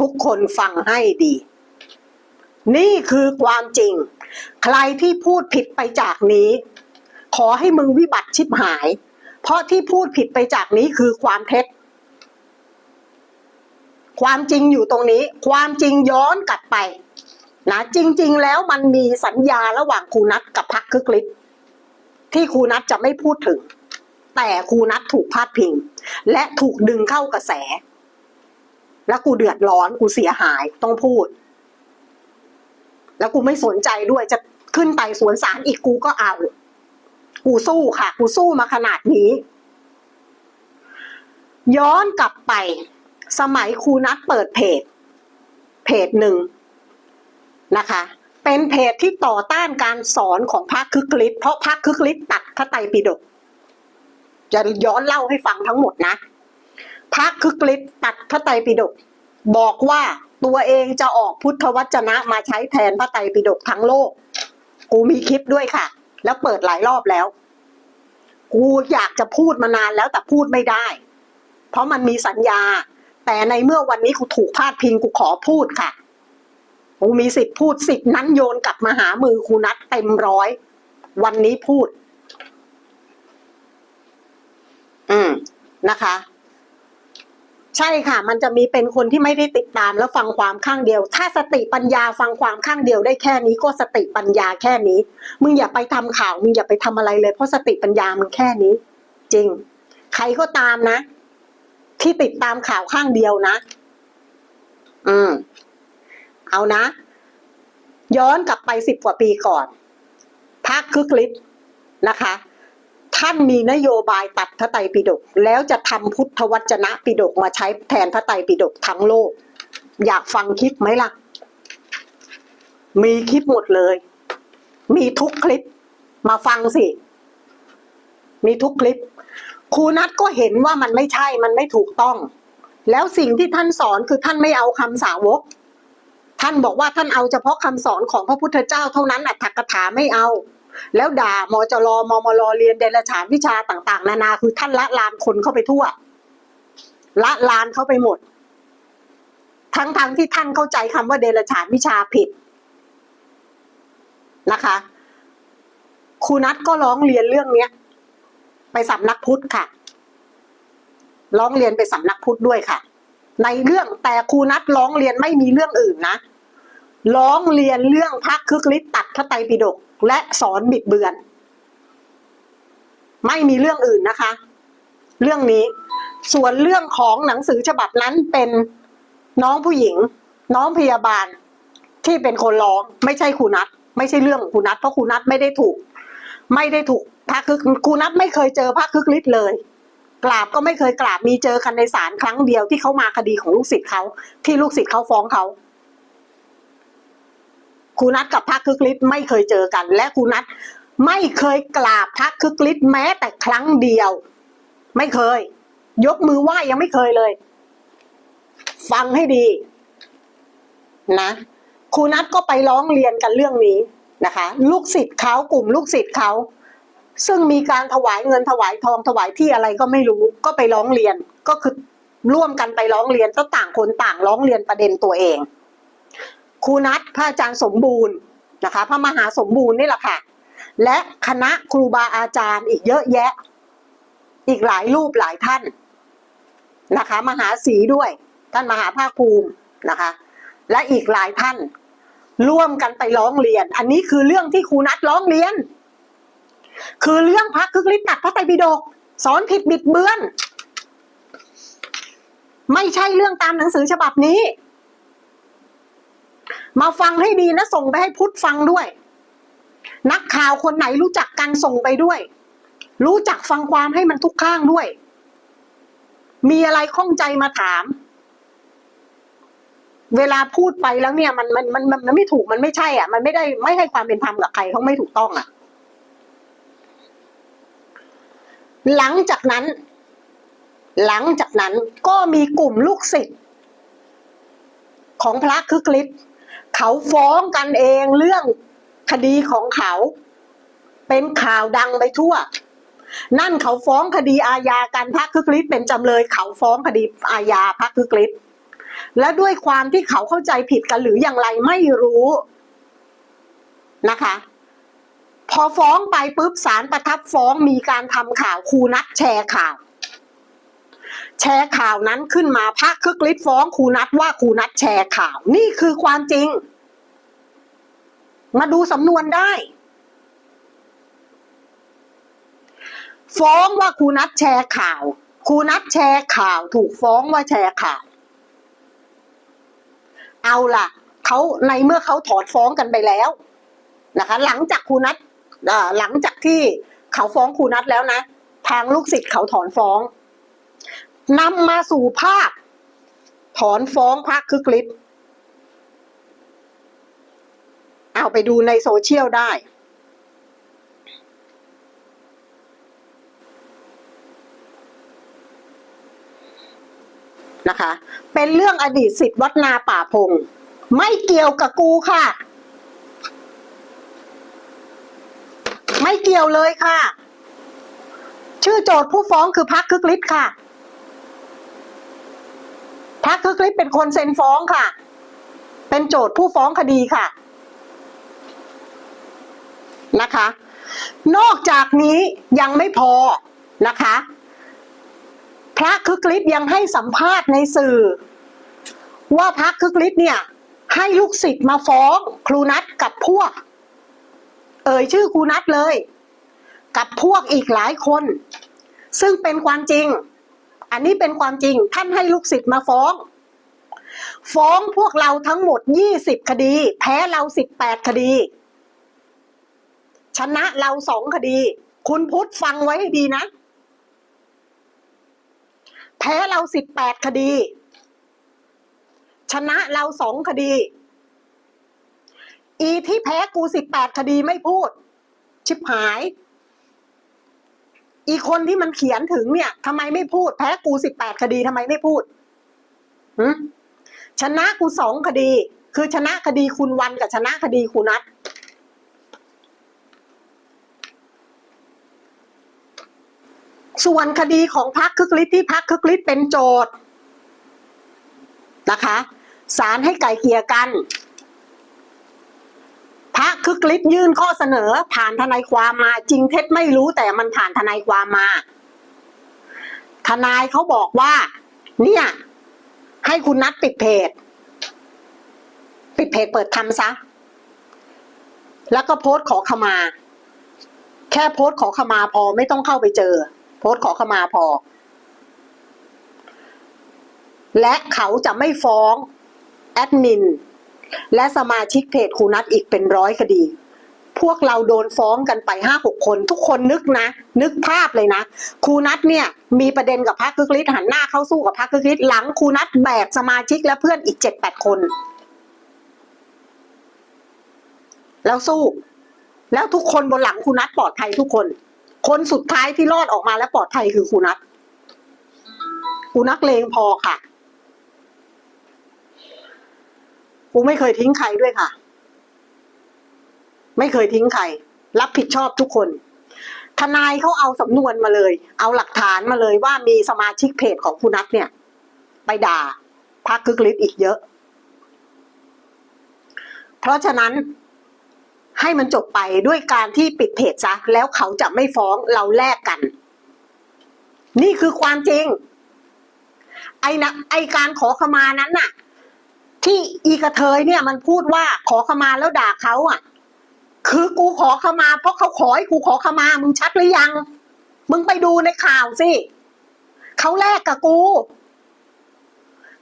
ทุกคนฟังให้ดี นี่คือความจริง ใครที่พูดผิดไปจากนี้ ขอให้มึงวิบัติชิบหาย เพราะที่พูดผิดไปจากนี้คือความเท็จ ความจริงอยู่ตรงนี้ ความจริงย้อนกลับไปนะจริง ๆ แล้วมันมีสัญญาระหว่างครูนัทกับพักคึกฤทธิ์ที่ครูนัทจะไม่พูดถึง แต่ครูนัทถูกพาดพิง และถูกดึงเข้ากระแส แล้วกูเดือดร้อนกูเสียหายต้องพูด แล้วกูไม่สนใจด้วยจะขึ้นไปสวนสารอีกกูก็เอา กูสู้ค่ะ กูสู้มาขนาดนี้ ย้อนกลับไป สมัยครูนัทเปิดเพจ เพจหนึ่งนะคะ เป็นเพจที่ต่อต้านการสอนของพระคึกฤทธิ์เพราะพระคึกฤทธิ์ตัดพระไตรปิฎกจะย้อนเล่าให้ฟังทั้งหมดนะพระคึกฤทธิ์ตัดพระไตรปิฎก บอกว่าตัวเองจะออกพุทธวจนะมาใช้แทนพระไตรปิฎกทั้งโลก กูมีคลิปด้วยค่ะ แล้วเปิดหลายรอบแล้ว กูอยากจะพูดมานานแล้วแต่พูดไม่ได้ เพราะมันมีสัญญา แต่ในเมื่อวันนี้กูถูกพาดพิงกูขอพูดค่ะ กูมีสิทธิ์พูดสิทธิ์นั้นโยนกลับมาหามือคูนัดเต็มร้อย วันนี้พูด อืมนะคะ ใช่ค่ะ มันจะมีเป็นคนที่ไม่ได้ติดตามแล้วฟังความข้างเดียว ถ้าสติปัญญาฟังความข้างเดียวได้แค่นี้ก็สติปัญญาแค่นี้ มึงอย่าไปทำข่าวมึงอย่าไปทำอะไรเลยเพราะสติปัญญามึงแค่นี้ จริง ใครก็ตามนะ ที่ติดตามข่าวข้างเดียวนะ อืม เอานะ ย้อนกลับไปสิบกว่าปีก่อนพักคึกฤทธิ์นะคะ ท่านมีนโยบายตัดพระไตรปิฎกแล้วจะทำพุทธวจนะปิฎกมาใช้แทนพระไตรปิฎกทั้งโลก อยากฟังคลิปไหมล่ะ มีคลิปหมดเลย มีทุกคลิป มาฟังสิ มีทุกคลิป ครูนัทก็เห็นว่ามันไม่ใช่มันไม่ถูกต้อง แล้วสิ่งที่ท่านสอนคือท่านไม่เอาคำสาวก ท่านบอกว่าท่านเอาเฉพาะคำสอนของพระพุทธเจ้าเท่านั้นอัตถกถาไม่เอา แล้วด่ามจรมมรเรียนเดลฉานวิชาต่าง ๆ นานาคือท่านละลานคนเข้าไปทั่ว ละลานเข้าไปหมด ทั้งๆทที่ท่านเข้าใจคำว่าเดลฉานวิชาผิดนะคะครูนัทก็ร้องเรียนเรื่องเนี้ย ไปสำนักพุทธค่ะ ร้องเรียนไปสำนักพุทธด้วยค่ะ ในเรื่องแต่ครูนัทร้องเรียนไม่มีเรื่องอื่นนะ ร้องเรียนเรื่องพักคึกฤทธิ์ตัดพระไตรปิฎกและสอนบิดเบือน ไม่มีเรื่องอื่นนะคะ เรื่องนี้ ส่วนเรื่องของหนังสือฉบับนั้นเป็นน้องผู้หญิง น้องพยาบาลที่เป็นคนร้องไม่ใช่ครูนัทไม่ใช่เรื่องของครูนัทเพราะครูนัทไม่ได้ถูก ไม่ได้ถูกพระคึกครูนัทไม่เคยเจอพระคึกฤทธิ์เลย กราบก็ไม่เคยกราบมีเจอกันในศาลครั้งเดียวที่เขามาคดีของลูกศิษย์เขาที่ลูกศิษย์เขาฟ้องเขา ครูนัทกับพระคึกฤทธิ์ไม่เคยเจอกัน และครูนัทไม่เคยกราบพระคึกฤทธิ์แม้แต่ครั้งเดียว ไม่เคย ยกมือไหว้ยังไม่เคยเลย ฟังให้ดี นะครูนัทก็ไปร้องเรียนกันเรื่องนี้นะคะ ลูกศิษย์เขากลุ่มลูกศิษย์เขาซึ่งมีการถวายเงินถวายทองถวายที่อะไรก็ไม่รู้ ก็ไปร้องเรียนก็คือร่วมกันไปร้องเรียนก็ต่างคนต่างร้องเรียนประเด็นตัวเอง ครูนัทพระอาจารย์สมบูรณ์นะคะ พระมหาสมบูรณ์นี่แหละค่ะ และคณะครูบาอาจารย์อีกเยอะแยะ อีกหลายรูปหลายท่านนะคะ มหาศีด้วย ท่านมหาภาคภูมินะคะ และอีกหลายท่าน ร่วมกันไปร้องเรียน อันนี้คือเรื่องที่ครูนัทร้องเรียน คือเรื่องพักคึกฤทธิ์ตัดพระไตรปิฎกสอนผิดบิดเบือน ไม่ใช่เรื่องตามหนังสือฉบับนี้ มาฟังให้ดีนะส่งไปให้พุทธฟังด้วย นักข่าวคนไหนรู้จักกันส่งไปด้วย รู้จักฟังความให้มันทุกข้างด้วย มีอะไรข้องใจมาถาม เวลาพูดไปแล้วเนี่ย มันมันมันมันไม่ถูกมันไม่ใช่อะ มันไม่ได้ไม่ให้ความเป็นธรรมกับใครเขาไม่ถูกต้องอะ หลังจากนั้น หลังจากนั้นก็มีกลุ่มลูกศิษย์ของพระคึกฤทธิ์ เขาฟ้องกันเองเรื่องคดีของเขา เป็นข่าวดังไปทั่ว นั่นเขาฟ้องคดีอาญากันพระคึกฤทธิ์เป็นจำเลย เขาฟ้องคดีอาญาพระคึกฤทธิ์และด้วยความที่เขาเข้าใจผิดกันหรืออย่างไรไม่รู้นะคะ พอฟ้องไปปุ๊บศาลประทับฟ้องมีการทำข่าวครูนัดแชร์ข่าว แชร์ข่าวนั้นขึ้นมาพระคึกฤทธิ์ฟ้องครูนัดว่าครูนัดแชร์ข่าว นี่คือความจริง มาดูสำนวนได้ ฟ้องว่าครูนัดแชร์ข่าวครูนัดแชร์ข่าว ถูกฟ้องว่าแชร์ข่าว เอาล่ะเขาในเมื่อเขาถอนฟ้องกันไปแล้วนะคะ หลังจากครูนัดหลังจากที่เขาฟ้องครูนัดแล้วนะ ทางลูกศิษย์เขาถอนฟ้อง นำมาสู่ภาพ ถอนฟ้องพระคึกฤทธิ์เอาไปดูในโซเชียลได้ นะคะ เป็นเรื่องอดีตสิทธิ์วัดนาป่าพง ไม่เกี่ยวกับกูค่ะ ไม่เกี่ยวเลยค่ะ ชื่อโจทย์ผู้ฟ้องคือพักคึกฤทธิ์ค่ะ พักคึกฤทธิ์เป็นคนเซ็นฟ้องค่ะ เป็นโจทย์ผู้ฟ้องคดีค่ะ นะคะ นอกจากนี้ยังไม่พอนะคะ พระคึกฤทธิ์ยังให้สัมภาษณ์ในสื่อ ว่าพระคึกฤทธิ์เนี่ย ให้ลูกศิษย์มาฟ้องครูนัทกับพวก เอ่ยชื่อครูนัทเลย กับพวกอีกหลายคน ซึ่งเป็นความจริง อันนี้เป็นความจริงท่านให้ลูกศิษย์มาฟ้อง ฟ้องพวกเราทั้งหมด20คดี แพ้เรา18คดี ชนะเราสองคดี คุณพุทธฟังไว้ให้ดีนะ แพ้เรา18คดี ชนะเราสองคดี อีที่แพ้กู18คดีไม่พูด ชิบหาย อีคนที่มันเขียนถึงเนี่ยทำไมไม่พูด แพ้กู18คดีทำไมไม่พูดชนะกูสองคดี คือชนะคดีคุณวันกับชนะคดีคุณนัทส่วนคดีของพักคึกฤทธิ์ที่พักคึกฤทธิ์เป็นโจทย์นะคะศาลให้ไก่เกลียกัน ระคึกฤทธิ์ยื่นข้อเสนอ ผ่านทนายความมา จริงเท็จไม่รู้แต่มันผ่านทนายความมา ทนายเขาบอกว่า เนี่ย ให้คุณนัดปิดเพจ ปิดเพจเปิดทำซะ แล้วก็โพสต์ขอขมา แค่โพสต์ขอขมาพอไม่ต้องเข้าไปเจอ โพสต์ขอขมาพอ และเขาจะไม่ฟ้องแอดมิน และสมาชิกเพจครูนัทอีกเป็นร้อยคดี พวกเราโดนฟ้องกันไปห้าหกคน ทุกคนนึกนะ นึกภาพเลยนะครูนัทเนี่ยมีประเด็นกับพรรคคึกฤทธิ์หันหน้าเข้าสู้กับพรรคคึกฤทธิ์หลังครูนัทแบกสมาชิกและเพื่อนอีกเจ็ดแปดคน แล้วสู้ แล้วทุกคนบนหลังครูนัทปลอดภัยทุกคน คนสุดท้ายที่รอดออกมาและปลอดภัยคือครูนัทครูนักเลงพอค่ะ กูไม่เคยทิ้งใครด้วยค่ะ ไม่เคยทิ้งใคร รับผิดชอบทุกคน ทนายเขาเอาสำนวนมาเลย เอาหลักฐานมาเลยว่ามีสมาชิกเพจของคุณนัทเนี่ย ไปด่าพักคึกฤทธิ์อีกเยอะ เพราะฉะนั้นให้มันจบไปด้วยการที่ปิดเพจซะแล้วเขาจะไม่ฟ้องเราแลกกัน นี่คือความจริง ไอ้นะไอการขอขมานั้นน่ะ ที่อีกระเทยเนี่ยมันพูดว่าขอขมาแล้วด่าเขาอะ คือกูขอขมา เพราะเขาขอให้กูขอขมา มึงชัดหรือยัง มึงไปดูในข่าวสิเขาแลกกับกู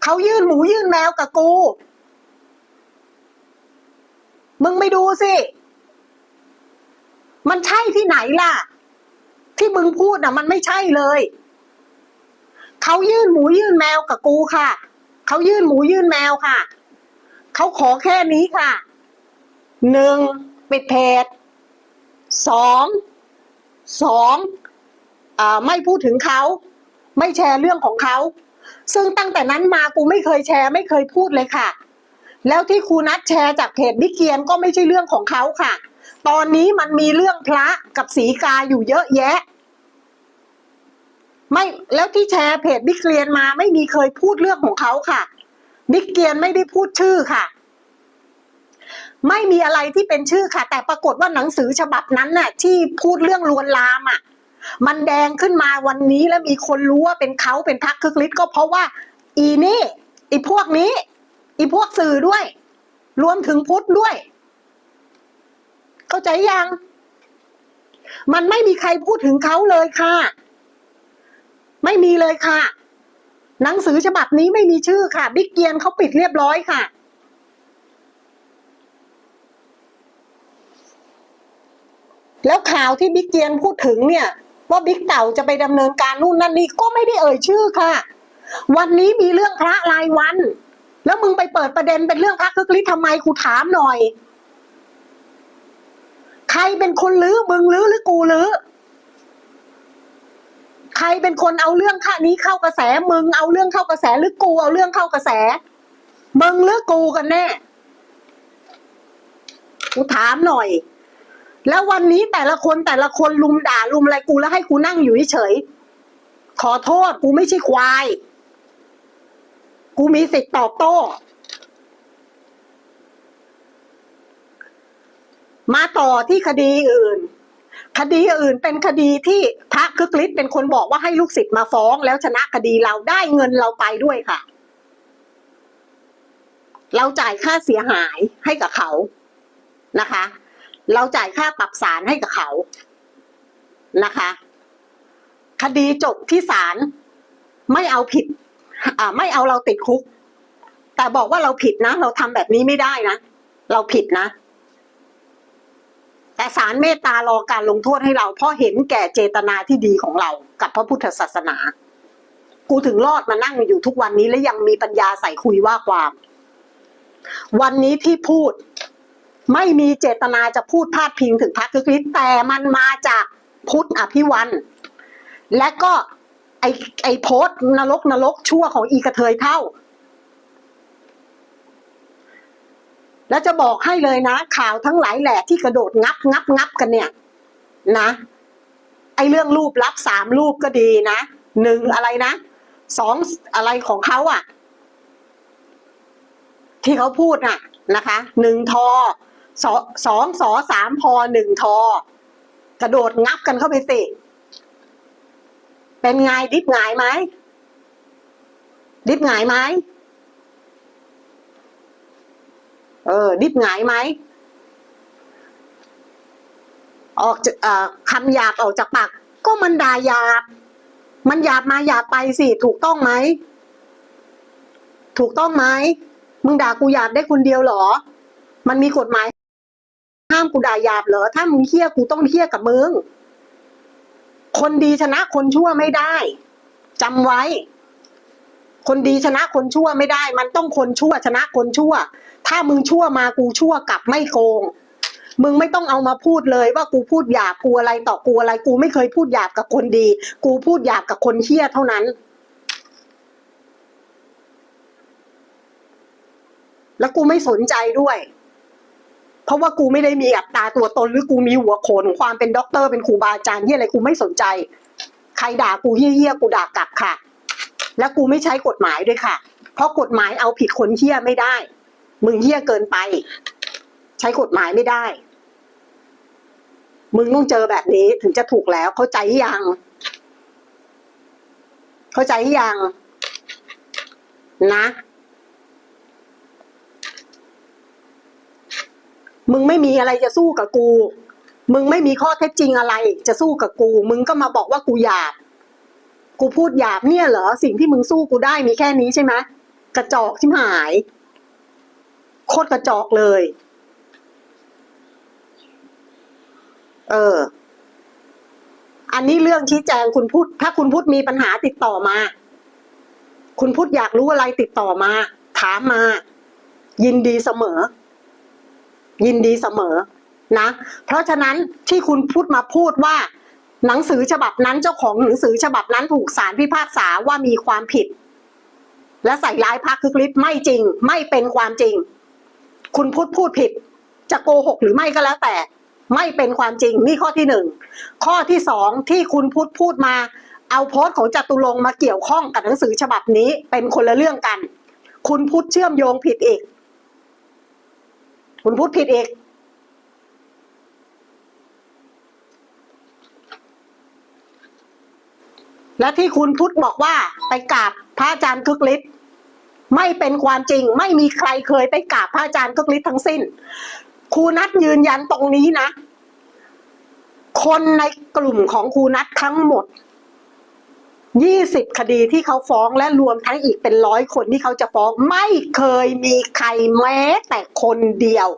เขายื่นหมูยื่นแมวกับกู มึงไปดูสิ มันใช่ที่ไหนล่ะ ที่มึงพูดน่ะ มันไม่ใช่เลยเขายื่นหมูยื่นแมวกับกูค่ะ เขายื่นหมูยื่นแมวค่ะ เขาขอแค่นี้ค่ะ หนึ่งปิดเพจสองสองอไม่พูดถึงเขา ไม่แชร์เรื่องของเขา ซึ่งตั้งแต่นั้นมากูไม่เคยแชร์ไม่เคยพูดเลยค่ะ แล้วที่ครูนัดแชร์จากเพจบิ๊กเกียนก็ไม่ใช่เรื่องของเขาค่ะ ตอนนี้มันมีเรื่องพระกับสีกาอยู่เยอะแยะ ไม่แล้วที่แชร์เพจบิ๊กเกรียนมาไม่มีเคยพูดเรื่องของเขาค่ะ บิ๊กเกียนไม่ได้พูดชื่อค่ะ ไม่มีอะไรที่เป็นชื่อค่ะ แต่ปรากฏว่าหนังสือฉบับนั้นน่ะ ที่พูดเรื่องลวนลามอะ มันแดงขึ้นมาวันนี้แล้วมีคนรู้ว่าเป็นเขาเป็นพักคึกฤทธิ์ก็เพราะว่า อีนี่อีพวกนี้ อีพวกสื่อด้วย รวมถึงพุทธด้วย เข้าใจยัง มันไม่มีใครพูดถึงเขาเลยค่ะ ไม่มีเลยค่ะ หนังสือฉบับนี้ไม่มีชื่อค่ะ บิ๊กเกียนเขาปิดเรียบร้อยค่ะ แล้วข่าวที่บิ๊กเกียนพูดถึงเนี่ย ว่าบิ๊กเต่าจะไปดำเนินการนู่นนั่นนี่ก็ไม่ได้เอ่ยชื่อค่ะ วันนี้มีเรื่องพระรายวัน แล้วมึงไปเปิดประเด็นเป็นเรื่องพระคึกฤทธิ์ทำไมกูถามหน่อย ใครเป็นคนลื้อมึงลื้อหรือกูลื้อ ใครเป็นคนเอาเรื่องค่านี้เข้ากระแสมึงเอาเรื่องเข้ากระแสหรือกูเอาเรื่องเข้ากระแส มึงหรือกูกันแน่กูถามหน่อย แล้ววันนี้แต่ละคนแต่ละคนลุมด่าลุมอะไรกูแล้วให้กูนั่งอยู่เฉยขอโทษกูไม่ใช่ควาย กูมีสิทธิ์ตอบโต้ มาต่อที่คดีอื่น คดีอื่นเป็นคดีที่พระคึกฤทธิ์เป็นคนบอกว่าให้ลูกศิษย์มาฟ้อง แล้วชนะคดีเราได้เงินเราไปด้วยค่ะ เราจ่ายค่าเสียหายให้กับเขานะคะ เราจ่ายค่าปรับศาลให้กับเขานะคะ คดีจบที่ศาลไม่เอาผิดไม่เอาเราติดคุก แต่บอกว่าเราผิดนะ เราทำแบบนี้ไม่ได้นะ เราผิดนะ แต่ศาลเมตตารอการลงโทษให้เรา เพราะเห็นแก่เจตนาที่ดีของเรากับพระพุทธศาสนา กูถึงรอดมานั่งอยู่ทุกวันนี้และยังมีปัญญาใส่คุยว่าความ วันนี้ที่พูดไม่มีเจตนาจะพูดพาดพิงถึงพระคึกฤทธิ์แต่มันมาจากพุทธอภิวันและก็ไอไอโพสนรกนรกชั่วของอีกระเทยเท่า แล้วจะบอกให้เลยนะ ข่าวทั้งหลายแหล่ที่กระโดดงับงับงับกันเนี่ย นะ ไอเรื่องรูปลับสามรูปก็ดีนะหนึ่งอะไรนะสองอะไรของเขาอะที่เขาพูดน่ะ นะคะหนึ่งทอสอสองสอสามพอหนึ่งทอกระโดดงับกันเข้าไปสิ เป็นไงดิบหงายไหมดิบหงายไหม เออ ดิบหงายไหมออกจากคำหยาบออกจากปาก ก็มันด่าหยาบ มันหยาบมาหยาบไปสิ ถูกต้องไหม ถูกต้องไหม มึงด่ากูหยาบได้คนเดียวหรอ มันมีกฎหมาย ห้ามกูด่าหยาบเหรอ ถ้ามึงเฮี้ยกูต้องเฮี้ยกับมึง คนดีชนะคนชั่วไม่ได้จำไว้ คนดีชนะคนชั่วไม่ได้ มันต้องคนชั่วชนะคนชั่ว ถ้ามึงชั่วมากูชั่วกลับไม่โกง มึงไม่ต้องเอามาพูดเลยว่ากูพูดหยาบกูอะไรต่อกูอะไร กูไม่เคยพูดหยาบกับคนดี กูพูดหยาบกับคนเฮี้ยเท่านั้น แล้วกูไม่สนใจด้วยเพราะว่ากูไม่ได้มีอัตราตัวตนหรือกูมีหัวโขนความเป็นด็อกเตอร์เป็นครูบาอาจารย์ที่อะไรกูไม่สนใจ ใครด่ากูเฮี้ยๆกูด่ากลับค่ะ แล้วกูไม่ใช้กฎหมายด้วยค่ะ เพราะกฎหมายเอาผิดคนเฮี้ยไม่ได้ มึงเฮี้ยเกินไป ใช้กฎหมายไม่ได้ มึงต้องเจอแบบนี้ถึงจะถูกแล้ว เข้าใจยัง เข้าใจยัง นะ มึงไม่มีอะไรจะสู้กับกู มึงไม่มีข้อเท็จจริงอะไร จะสู้กับกู มึงก็มาบอกว่ากูหยาบ กูพูดหยาบเนี่ยเหรอสิ่งที่มึงสู้กูได้มีแค่นี้ใช่ไหมกระจอกที่หาย โคตรกระจอกเลย เออ อันนี้เรื่องชี้แจงคุณพูด ถ้าคุณพูดมีปัญหาติดต่อมา คุณพูดอยากรู้อะไรติดต่อมา ถามมา ยินดีเสมอ ยินดีเสมอนะ เพราะฉะนั้นที่คุณพูดมาพูดว่า หนังสือฉบับนั้นเจ้าของหนังสือฉบับนั้นถูกศาลพิพากษาว่ามีความผิด และใส่ร้ายพรรคคึกฤทธิ์ไม่จริง ไม่เป็นความจริง คุณพูดพูดผิด จะโกหกหรือไม่ก็แล้วแต่ ไม่เป็นความจริงนี่ข้อที่หนึ่งข้อที่สองที่คุณพูดพูดมา เอาโพสต์ของจตุรงมาเกี่ยวข้องกับหนังสือฉบับนี้เป็นคนละเรื่องกัน คุณพุทธเชื่อมโยงผิดอีก คุณพุทธผิดอีก และที่คุณพุทธบอกว่าไปกราบพระอาจารย์คึกฤทธิ์ไม่เป็นความจริง ไม่มีใครเคยไปกราบพระอาจารย์คึกฤทธิ์ทั้งสิ้น ครูนัทยืนยันตรงนี้นะ คนในกลุ่มของครูนัททั้งหมดยี่สิบคดีที่เขาฟ้องและรวมทั้งอีกเป็นร้อยคนที่เขาจะฟ้อง ไม่เคยมีใครแม้แต่คนเดียว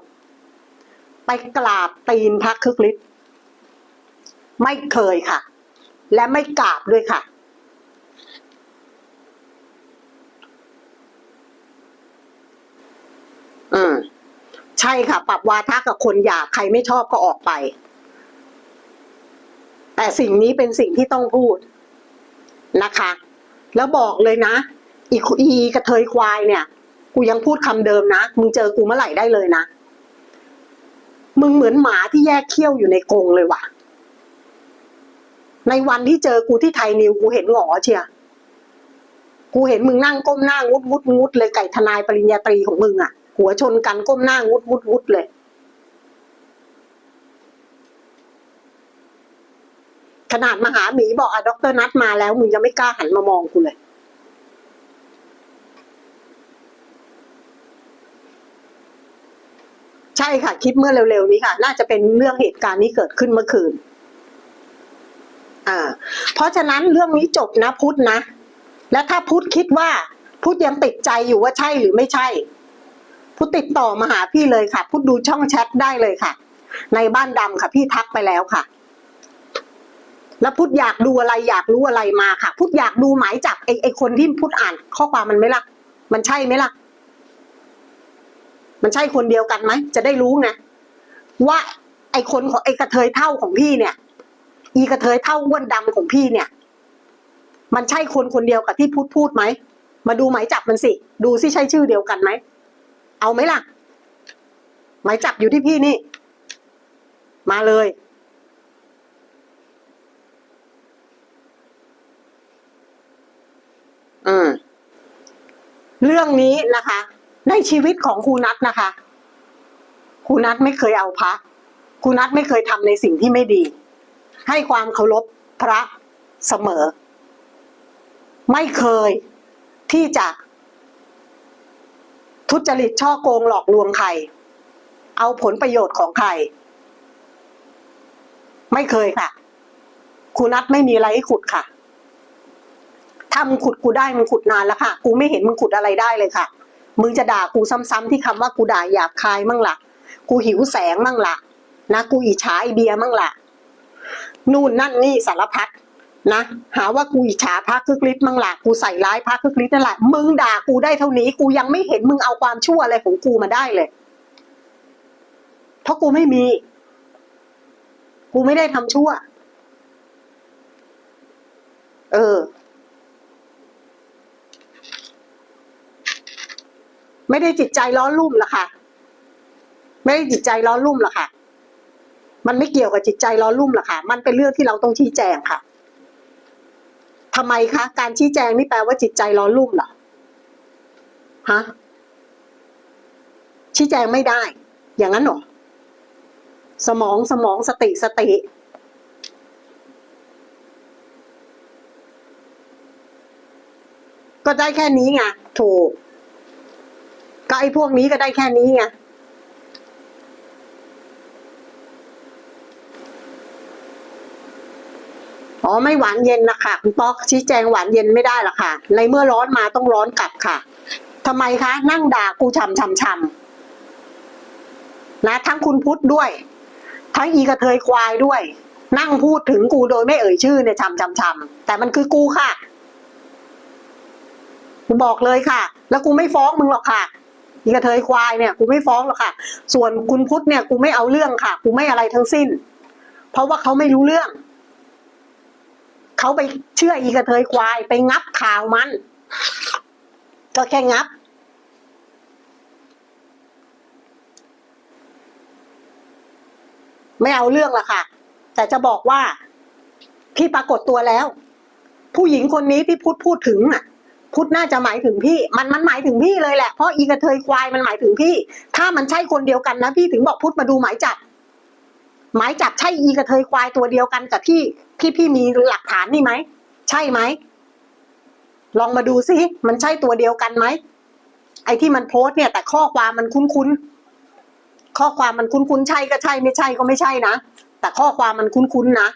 ไปกราบตีนพระคึกฤทธิ์ไม่เคยค่ะ และไม่กราบด้วยค่ะ อืม ใช่ค่ะ ปรับวาทะกับคนหยาบใครไม่ชอบก็ออกไป แต่สิ่งนี้เป็นสิ่งที่ต้องพูดนะคะ แล้วบอกเลยนะ อีกอีกระเทยควายเนี่ย กูยังพูดคำเดิมนะ มึงเจอกูเมื่อไหร่ได้เลยนะ มึงเหมือนหมาที่แยกเขี้ยวอยู่ในกรงเลยว่ะ ในวันที่เจอกูที่ไทยนิวกูเห็นหงอเชียกูเห็นมึงนั่งก้มหน้างุดงุดงุดเลยไก่ทนายปริญญาตรีของมึงอะ่ะ หัวชนกันก้มหน้างุดงุดงุดเลย ขนาดมหาหมีบอกอะด็อกเตอร์นัดมาแล้วมึงยังไม่กล้าหันมามองกูเลย ใช่ค่ะ คลิปเมื่อเร็วๆนี้ค่ะ น่าจะเป็นเรื่องเหตุการณ์นี้เกิดขึ้นเมื่อคืน อ่า เพราะฉะนั้นเรื่องนี้จบนะพุทธนะ และถ้าพุทธคิดว่าพุทธยังติดใจอยู่ว่าใช่หรือไม่ใช่ พุทธติดต่อมาหาพี่เลยค่ะ พุทธดูช่องแชทได้เลยค่ะ ในบ้านดำค่ะ พี่ทักไปแล้วค่ะ แล้วพุทธอยากดูอะไรอยากรู้อะไรมาค่ะ พุทธอยากดูหมายจับไอไอคนที่พุทธอ่าน ข้อความมันไหมล่ะ มันใช่ไหมล่ะ มันใช่คนเดียวกันไหมจะได้รู้ไงว่า ไอคนของไอกระเทยเท่าของพี่เนี่ย อีกระเทยเท่าอ้วนดำของพี่เนี่ย มันใช่คนคนเดียวกับที่พูดพูดไหมมาดูหมายจับมันสิ ดูสิใช่ชื่อเดียวกันไหม เอาไหมล่ะ หมายจับอยู่ที่พี่นี่ มาเลย อืมเรื่องนี้นะคะ ในชีวิตของครูนัทนะคะครูนัทไม่เคยเอาพระครูนัทไม่เคยทำในสิ่งที่ไม่ดี ให้ความเคารพพระเสมอ ไม่เคยที่จะ ทุจริตช่อโกงหลอกลวงใคร เอาผลประโยชน์ของใคร ไม่เคยค่ะครูนัทไม่มีอะไรให้ขุดค่ะ ถ้ามึงขุดกูได้มึงขุดนานแล้วค่ะ กูไม่เห็นมึงขุดอะไรได้เลยค่ะ มึงจะด่ากูซ้ำๆที่คำว่ากูด่าหยาบคายมั่งล่ะ กูหิวแสงมั่งล่ะ นะกูอิจฉาไอเบียมั่งล่ะ นู่นนั่นนี่สารพัด นะหาว่ากูอิจฉาพระคึกฤทธิ์มั่งล่ะกูใส่ร้ายพระคึกฤทธิ์นั่นแหละมึงด่ากูได้เท่านี้ กูยังไม่เห็นมึงเอาความชั่วอะไรของกูมาได้เลย เพราะกูไม่มี กูไม่ได้ทำชั่ว เออ ไม่ได้จิตใจร้อนรุ่มหรอกค่ะ ไม่ได้จิตใจร้อนรุ่มหรอกค่ะ มันไม่เกี่ยวกับจิตใจร้อนรุ่มหรอกค่ะ มันเป็นเรื่องที่เราต้องชี้แจงค่ะ ทำไมคะ การชี้แจงนี่แปลว่าจิตใจร้อนรุ่มเหรอฮะชี้แจงไม่ได้ อย่างนั้นหรอสมองสมองสติสติ ก็ได้แค่นี้ไงถูกก็ไอ้พวกนี้ก็ได้แค่นี้ไง อ๋อไม่หวานเย็นนะคะคุณป๊อกชี้แจงหวานเย็นไม่ได้หรอกค่ะ ในเมื่อร้อนมาต้องร้อนกลับค่ะทำไมคะ นั่งด่ากูชำชำชำนะทั้งคุณพุทธด้วย ทั้งอีกระเทยควายด้วย นั่งพูดถึงกูโดยไม่เอ่ยชื่อเนี่ยชำชำชำแต่มันคือกูค่ะกูบอกเลยค่ะ แล้วกูไม่ฟ้องมึงหรอกค่ะอีกระเทยควายเนี่ยกูไม่ฟ้องหรอกค่ะ ส่วนคุณพุทธเนี่ยกูไม่เอาเรื่องค่ะ กูไม่อะไรทั้งสิ้น เพราะว่าเขาไม่รู้เรื่อง เขาไปเชื่ออีกระเทยควาย ไปงับข่าวมัน ก็แค่งับ ไม่เอาเรื่องละค่ะ แต่จะบอกว่าพี่ปรากฏตัวแล้ว ผู้หญิงคนนี้ที่พูดพูดถึงอะพุทธน่าจะหมายถึงพี่ มันมันหมายถึงพี่เลยแหละเพราะอีกระเทยควายมันหมายถึงพี่ ถ้ามันใช่คนเดียวกันนะพี่ถึงบอกพุทธมาดูหมายจับ หมายจับใช่อีกระเทยควายตัวเดียวกันกับที่ที่พี่มีหลักฐานนี่ไหม ใช่ไหม ลองมาดูสิมันใช่ตัวเดียวกันไหม ไอ้ที่มันโพสเนี่ย แต่ข้อความมันคุ้นๆข้อความมันคุ้นๆใช่ก็ใช่ไม่ใช่ก็ไม่ใช่นะ แต่ข้อความมันคุ้นๆนะ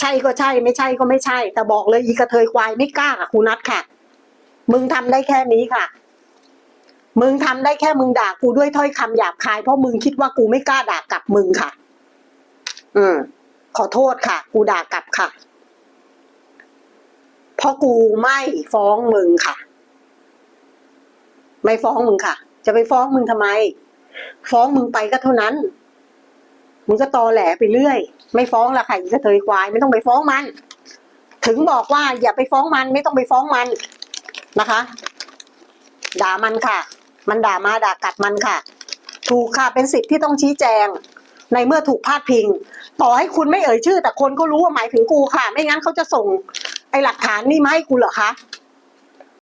ใช่ก็ใช่ ไม่ใช่ก็ไม่ใช่ แต่บอกเลยอีกระเทยควายไม่กล้ากับครูนัทค่ะ มึงทำได้แค่นี้ค่ะ มึงทำได้แค่มึงด่ากูด้วยถ้อยคำหยาบคายเพราะมึงคิดว่ากูไม่กล้าด่ากลับมึงค่ะ อืมขอโทษค่ะ กูด่ากลับค่ะ เพราะกูไม่ฟ้องมึงค่ะ ไม่ฟ้องมึงค่ะ จะไปฟ้องมึงทำไม ฟ้องมึงไปก็เท่านั้น มึงก็ตอแหลไปเรื่อย ไม่ฟ้องละค่ะอีกระเทยควายไม่ต้องไปฟ้องมัน ถึงบอกว่าอย่าไปฟ้องมัน ไม่ต้องไปฟ้องมันนะคะด่ามันค่ะ มันด่ามาด่ากัดมันค่ะ ถูกค่ะเป็นสิทธิ์ที่ต้องชี้แจง ในเมื่อถูกพาดพิง ต่อให้คุณไม่เอ่ยชื่อ แต่คนก็รู้ว่าหมายถึงกูค่ะ ไม่งั้นเขาจะส่งไอหลักฐานนี่มาให้กูเหรอคะ